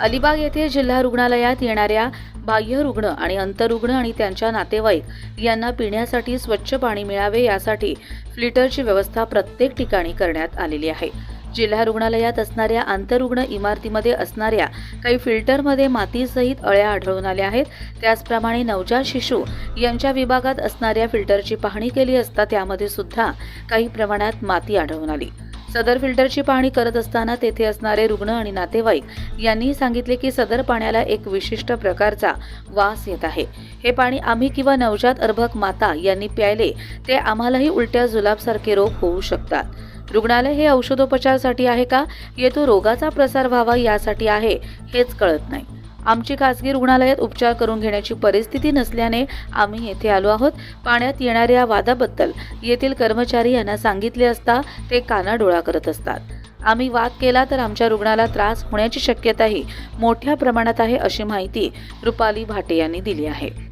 अलिबाग येथे जिल्हा रुग्णालयात येणाऱ्या बाह्य रुग्ण आणि अंतरुग्ण आणि त्यांच्या नातेवाईक यांना पिण्यासाठी स्वच्छ पाणी मिळावे यासाठी फ्लिटरची व्यवस्था प्रत्येक ठिकाणी करण्यात आलेली आहे. जिल्हा रुग्णालयात असणाऱ्या आंतरुग्ण इमारतीमध्ये असणाऱ्या काही फिल्टरमध्ये मातीसहित अळ्या आढळून आल्या आहेत. त्याचप्रमाणे नवजात शिशु यांच्या विभागात असणाऱ्या फिल्टरची पाहणी केली असता त्यामध्ये सुद्धा काही प्रमाणात माती आढळून आली. सदर फिल्टरची पाहणी करत असताना तेथे असणारे रुग्ण आणि नातेवाईक यांनी सांगितले की सदर पाण्याला एक विशिष्ट प्रकारचा वास येत आहे. हे पाणी आम्ही किंवा नवजात अर्भक माता यांनी प्यायले ते आम्हालाही उलट्या जुलाबसारखे रोग होऊ शकतात. रुग्णालय हे औषधोपचारासाठी आहे का? येतो रोगाचा प्रसार व्हावा यासाठी आहे हेच कळत नाही. आमची खासगी रुग्णालयात उपचार करून घेण्याची परिस्थिती नसल्याने आम्ही येथे आलो आहोत. पाण्यात येणाऱ्या वादाबद्दल येथील कर्मचारी यांना सांगितले असता ते कानाडोळा करत असतात. आम्ही वाद केला तर आमच्या रुग्णाला त्रास होण्याची शक्यताही मोठ्या प्रमाणात आहे अशी माहिती रुपाली भाटे यांनी दिली आहे.